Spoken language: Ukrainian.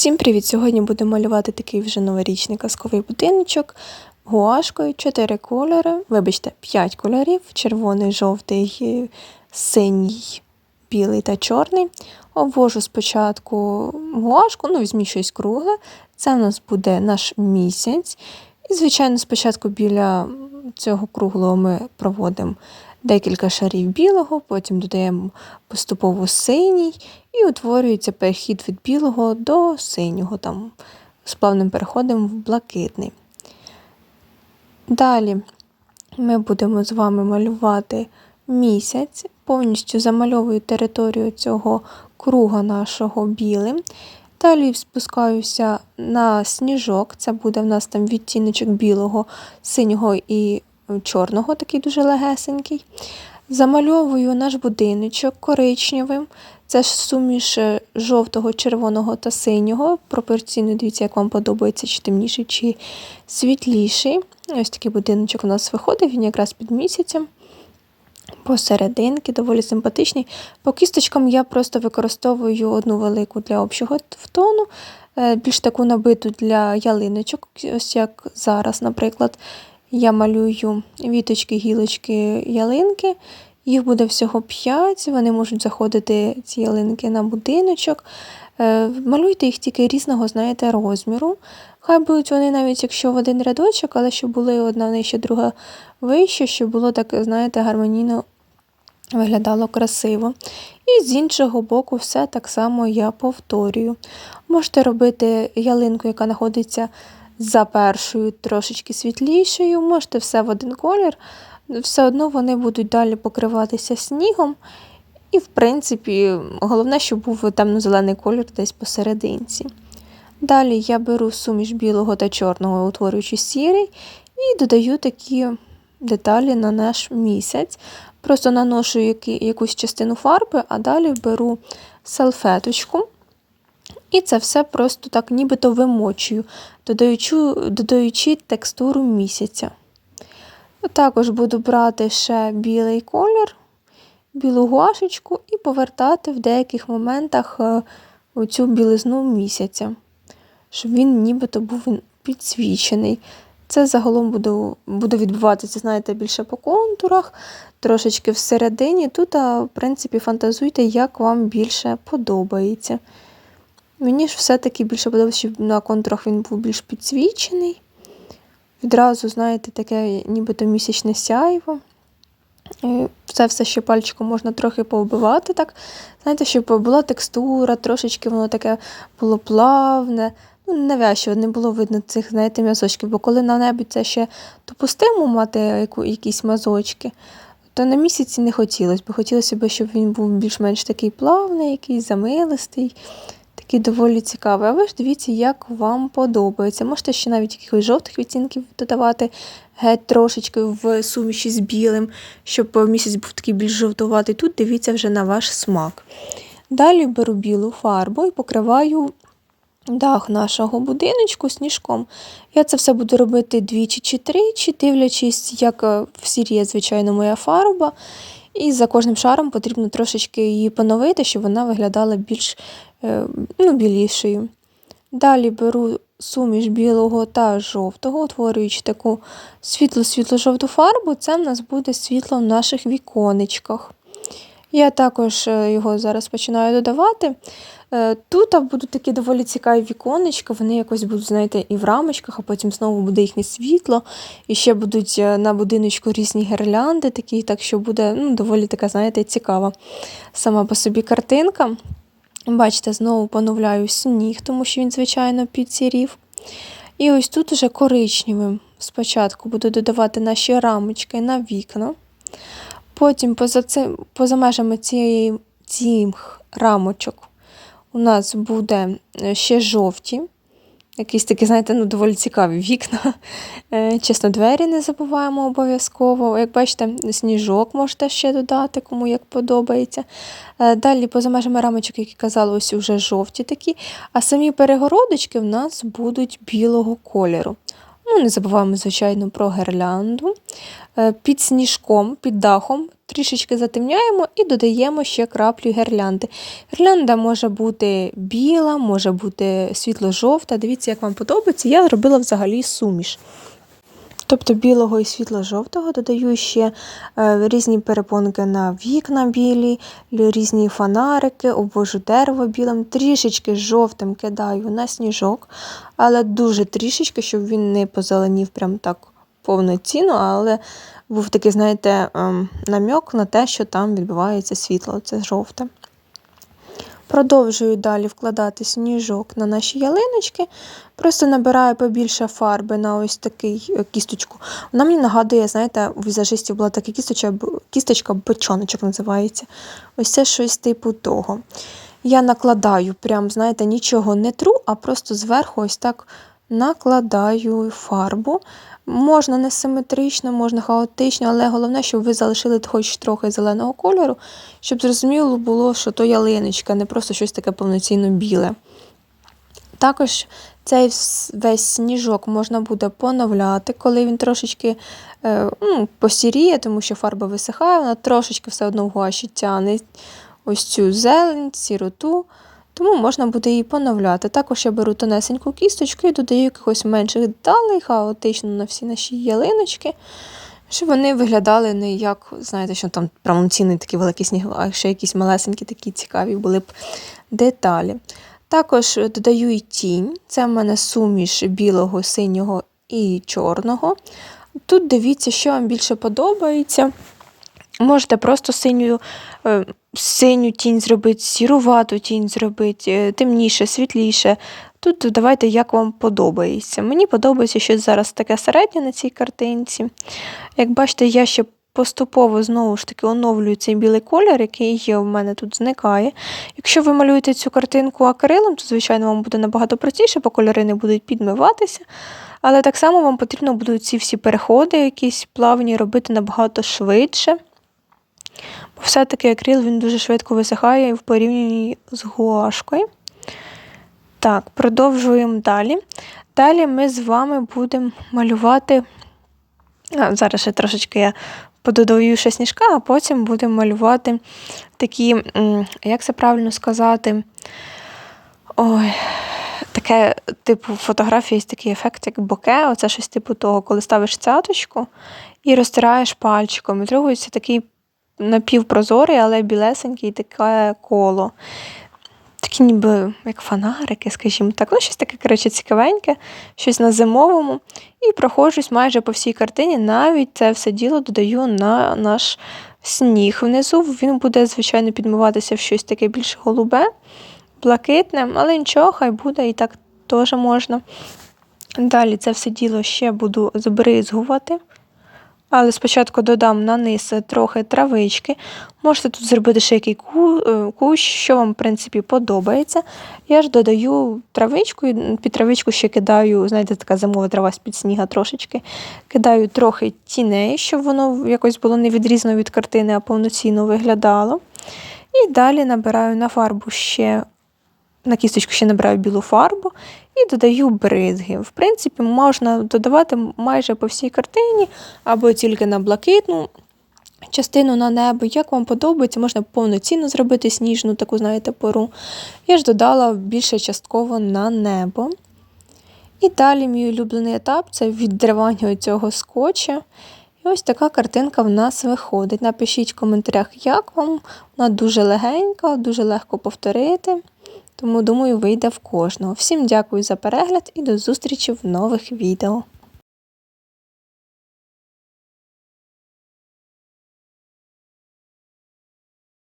Всім привіт! Сьогодні будемо малювати такий вже новорічний казковий будиночок гуашкою, 4 кольори, вибачте, 5 кольорів: червоний, жовтий, синій, білий та чорний. Обвожу спочатку гуашку, ну, візьміть щось кругле. Це у нас буде наш місяць. І, звичайно, спочатку біля цього круглого ми проводимо декілька шарів білого, потім додаємо поступово синій, і утворюється перехід від білого до синього, там, з плавним переходом в блакитний. Далі ми будемо з вами малювати місяць, повністю замальовую територію цього круга нашого білим. Далі спускаюся на сніжок, це буде в нас там відтіночок білого, синього і чорного, такий дуже легесенький. Замальовую наш будиночок коричневим. Це ж суміш е, жовтого, червоного та синього. Пропорційно дивіться, як вам подобається, чи темніший, чи світліший. Ось такий будиночок у нас виходить, він якраз під місяцем. Посерединки, доволі симпатичний. По кісточкам я просто використовую одну велику для общого тону, е, більш таку набиту для ялиночок, ось як зараз, наприклад. Я малюю віточки, гілочки, ялинки. Їх буде всього 5, вони можуть заходити, ці ялинки, на будиночок. Е, малюйте їх тільки різного, знаєте, розміру. Хай будуть вони навіть якщо в один рядочок, але щоб були одна нижче, друга вище, щоб було так, знаєте, гармонійно виглядало красиво. І з іншого боку, все так само я повторюю. Можете робити ялинку, яка знаходиться за першою трошечки світлішою, можете все в один колір, все одно вони будуть далі покриватися снігом. І, в принципі, головне, щоб був темно-зелений колір десь посерединці. Далі я беру суміш білого та чорного, утворюючи сірий, і додаю такі деталі на наш місяць. Просто наношу якусь частину фарби, а далі беру салфеточку. І це все просто так нібито вимочую, додаючи, додаючи текстуру місяця. Також буду брати ще білий колір, білу гуашечку і повертати в деяких моментах е, оцю білизну місяця, щоб він нібито був підсвічений. Це загалом буде буде відбуватися, знаєте, більше по контурах, трошечки всередині. Тут, в принципі, фантазуйте, як вам більше подобається. Мені ж все-таки більше подобається, щоб на контурах він був більш підсвічений. Відразу, знаєте, таке нібито місячне сяйво. Це все ще пальчиком можна трохи повбивати, так. Знаєте, щоб була текстура, трошечки воно таке було плавне. Ну, навязчиво, не було видно цих, знаєте, м'язочків, бо коли на небі це ще допустимо мати яку, якісь мазочки, то на місяці не хотілося б. Хотілося б, щоб він був більш-менш такий плавний, якийсь замилистий такий доволі цікавий. А ви ж дивіться, як вам подобається. Можете ще навіть якихось жовтих відтінків додавати геть трошечки в суміші з білим, щоб місяць був такий більш жовтуватий. Тут дивіться вже на ваш смак. Далі беру білу фарбу і покриваю дах нашого будиночку сніжком. Я це все буду робити двічі чи тричі, дивлячись, як е, в сірі, звичайно, моя фарба. І за кожним шаром потрібно трошечки її поновити, щоб вона виглядала більш Е, ну, білішою. Далі беру суміш білого та жовтого, утворюючи таку світло-світло-жовту фарбу, це в нас буде світло в наших віконечках. Я також е, його зараз починаю додавати. Е, тут будуть такі доволі цікаві віконечка, вони якось будуть, знаєте, і в рамочках, а потім знову буде їхнє світло. І ще будуть на будиночку різні гірлянди, такі, так що буде ну, доволі така, знаєте, цікава сама по собі картинка. Бачите, знову поновляю сніг, тому що він, звичайно, підсірів. І ось тут уже коричневим спочатку буду додавати наші рамочки на вікна. Потім, поза цим, поза межами цієї, цих рамочок, у нас буде е, ще жовті. Якісь такі, знаєте, ну, доволі цікаві вікна. Е, чесно, двері не забуваємо обов'язково. Як бачите, сніжок можете ще додати, кому як подобається. Е, далі, поза межами рамочок, які казали, ось вже жовті такі. А самі перегородочки в нас будуть білого кольору. Ну, не забуваємо, звичайно, про гірлянду. Е, Під сніжком, під дахом трішечки затемняємо і додаємо ще краплю гірлянди. Гірлянда може бути біла, може бути світло-жовта. Дивіться, як вам подобається. Я зробила взагалі суміш. Тобто білого і світло-жовтого додаю ще е, різні перепонки на вікна білі, різні фонарики, обвожу дерево білим, трішечки жовтим кидаю на сніжок, але дуже трішечки, щоб він не позеленів прям так повноцінно, але був такий, знаєте, ем, намьок на те, що там відбувається світло, це жовте. Продовжую далі вкладати сніжок на наші ялиночки. Просто набираю побільше фарби на ось такий е, кісточку. Вона мені нагадує, знаєте, у візажистів була така кісточка, кісточка бочоночок називається. Ось це щось типу того. Я накладаю, прям, знаєте, нічого не тру, а просто зверху ось так накладаю фарбу. Можна не симетрично, можна хаотично, але головне, щоб ви залишили хоч трохи зеленого кольору, щоб зрозуміло було, що то ялиночка, не просто щось таке повноцінно біле. Також цей весь сніжок можна буде поновляти, коли він трошечки е, ну, посіріє, тому що фарба висихає, вона трошечки все одно в гуаші тягне ось цю зелень, сіроту, тому можна буде її поновляти. Також я беру тонесеньку кісточку і додаю якихось менших деталей, хаотично на всі наші ялиночки, щоб вони виглядали не як, знаєте, що там повноцінний такий великий сніг, а ще якісь малесенькі такі цікаві були б деталі. Також додаю і тінь. Це в мене суміш білого, синього і чорного. Тут дивіться, що вам більше подобається. Можете просто синю, е, синю тінь зробити, сірувату тінь зробити, е, темніше, світліше. Тут давайте, як вам подобається. Мені подобається щось зараз таке середнє на цій картинці. Як бачите, я ще поступово знову ж таки оновлюю цей білий колір, який є в мене тут зникає. Якщо ви малюєте цю картинку акрилом, то, звичайно, вам буде набагато простіше, бо кольори не будуть підмиватися. Але так само вам потрібно будуть ці всі переходи, якісь плавні, робити набагато швидше. Бо все-таки акрил він дуже швидко висихає в порівнянні з гуашкою. Так, продовжуємо далі. Далі ми з вами будемо малювати. А, зараз ще трошечки я пододаю ще сніжка, а потім будемо малювати такі, як це правильно сказати, ой, таке, типу, фотографії є такий ефект, як боке. Оце щось типу того, коли ставиш цяточку і розтираєш пальчиком. І трогується такий напівпрозорий, але білесенький таке коло. Такі ніби як фонарики, скажімо так. Ну, щось таке, коротше, цікавеньке, щось на зимовому. І проходжусь майже по всій картині, навіть це все діло додаю на наш сніг. Внизу він буде, звичайно, підмиватися в щось таке більш голубе, блакитне, але нічого, хай буде і так теж можна. Далі це все діло ще буду збризгувати. Але спочатку додам на низ трохи травички. Можете тут зробити ще який е, кущ, що вам, в принципі, подобається. Я ж додаю травичку, і під травичку ще кидаю, знаєте, така зимова трава з-під сніга трошечки. Кидаю трохи тіней, щоб воно якось було не відрізано від картини, а повноцінно виглядало. І далі набираю на фарбу ще, на кісточку ще набираю білу фарбу і додаю бризги. В принципі, можна додавати майже по всій картині, або тільки на блакитну частину на небо. Як вам подобається, можна повноцінно зробити сніжну таку, знаєте, пору. Я ж додала більше частково на небо. І далі мій улюблений етап це відривання цього скотча. І ось така картинка в нас виходить. Напишіть в коментарях, як вам. Вона дуже легенька, дуже легко повторити. Тому, думаю, вийде в кожного. Всім дякую за перегляд і до зустрічі в нових відео.